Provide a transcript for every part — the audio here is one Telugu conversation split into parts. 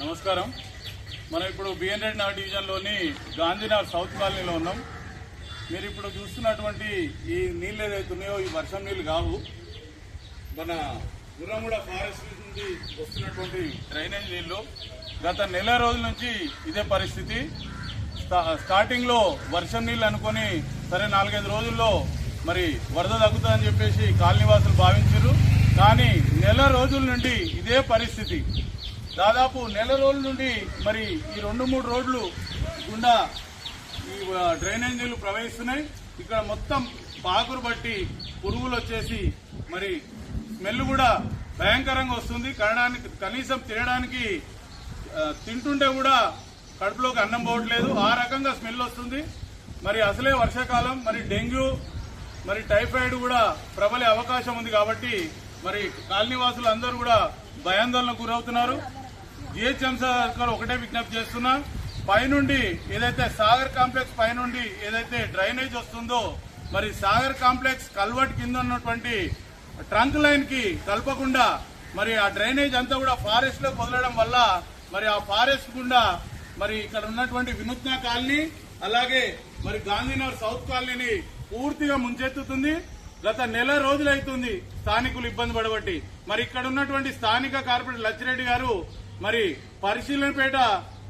నమస్కారం. మనం ఇప్పుడు బిఎన్ రెడ్డి నగర్ డివిజన్లోని గాంధీనగర్ సౌత్ కాలనీలో ఉన్నాం. మీరు ఇప్పుడు చూస్తున్నటువంటి ఈ నీళ్ళు ఏదైతే ఉన్నాయో ఈ వర్షం నీళ్ళు కావు. మన గుర్రంగూడ ఫారెస్ట్ నుండి వస్తున్నటువంటి డ్రైనేజ్ నీళ్ళు గత నెల రోజుల నుంచి ఇదే పరిస్థితి. స్టా- వర్షం నీళ్ళు అనుకొని సరే నాలుగైదు రోజుల్లో మరి వరద తగ్గుతుందని చెప్పేసి కాలనీవాసులు భావించారు. కానీ నెల రోజుల నుండి ఇదే పరిస్థితి. దాదాపు నెల రోజుల నుండి మరి ఈ రెండు మూడు రోడ్లు గుండా ఈ డ్రైనేజీలు ప్రవహిస్తున్నాయి. ఇక్కడ మొత్తం పాకురు బట్టి పురుగులు వచ్చేసి మరి స్మెల్ కూడా భయంకరంగా వస్తుంది. కనడానికి కనీసం తినడానికి తింటుంటే కూడా కడుపులోకి అన్నం పోవట్లేదు. ఆ రకంగా స్మెల్ వస్తుంది. మరి అసలే వర్షాకాలం మరి డెంగ్యూ మరి టైఫాయిడ్ కూడా ప్రబలే అవకాశం ఉంది కాబట్టి మరి కాలనీవాసులు అందరూ కూడా భయాందోళనకు గురవుతున్నారు. జిహెచ్ఎంసీ గారు ఒకటే విజ్ఞప్తి చేస్తున్నా. పైనుండి ఏదైతే సాగర్ కాంప్లెక్స్ పైనుండి ఏదైతే డ్రైనేజ్ వస్తుందో మరి సాగర్ కాంప్లెక్స్ కల్వర్ట్ కింద ఉన్నటువంటి ట్రంక్ లైన్కి కలపకుండా మరి ఆ డ్రైనేజ్ అంతా కూడా ఫారెస్ట్లో వదలడం వల్ల మరి ఆ ఫారెస్ట్ గుండా మరి ఇక్కడ ఉన్నటువంటి వినూత్న కాలనీ అలాగే మరి గాంధీనగర్ సౌత్ కాలనీని పూర్తిగా ముంచెత్తుతుంది. గత నెల రోజులైతుంది స్థానికులు ఇబ్బంది పడబట్టి. మరి ఇక్కడ ఉన్నటువంటి స్థానిక కార్పొరేటర్ లచ్చిరెడ్డి గారు మరి పరిశీలన పేట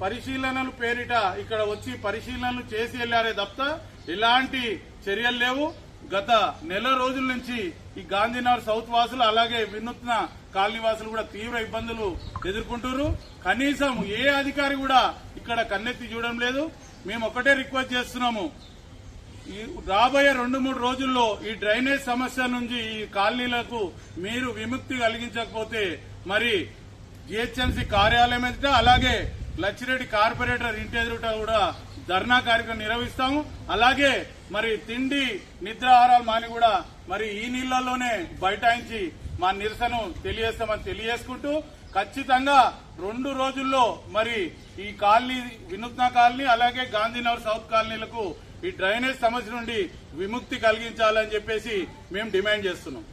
పరిశీలనలు పేరిట ఇక్కడ వచ్చి పరిశీలనలు చేసి వెళ్ళారే తప్ప ఎలాంటి చర్యలు లేవు. గత నెల రోజుల నుంచి ఈ గాంధీనగర్ సౌత్ వాసులు అలాగే వినూత్న కాలనీ వాసులు కూడా తీవ్ర ఇబ్బందులు ఎదుర్కొంటున్నారు. కనీసం ఏ అధికారి కూడా ఇక్కడ కన్నెత్తి చూడడం లేదు. మేము ఒకటే రిక్వెస్ట్ చేస్తున్నాము. రాబోయే రెండు మూడు రోజుల్లో ఈ డ్రైనేజ్ సమస్య నుంచి ఈ కాలనీలకు మీరు విముక్తి కలిగించకపోతే మరి జిహెచ్ఎంసీ కార్యాలయం ఎదుట అలాగే లచ్చిరెడ్డి కార్పొరేటర్ ఇంటి ఎదుట కూడా ధర్నా కార్యక్రమం నిర్వహిస్తాము. అలాగే మరి తిండి నిద్రాహారాలు మాని కూడా మరి ఈ నీళ్ళలోనే బైఠాయించి మా నిరసన తెలియజేస్తామని తెలియజేసుకుంటూ ఖచ్చితంగా రెండు రోజుల్లో మరి ఈ కాలనీ వినూత్న కాలనీ అలాగే గాంధీనగర్ సౌత్ కాలనీలకు ఈ డ్రైనేజ్ సమస్య నుండి విముక్తి కలిగించాలని చెప్పేసి మేము డిమాండ్ చేస్తున్నాం.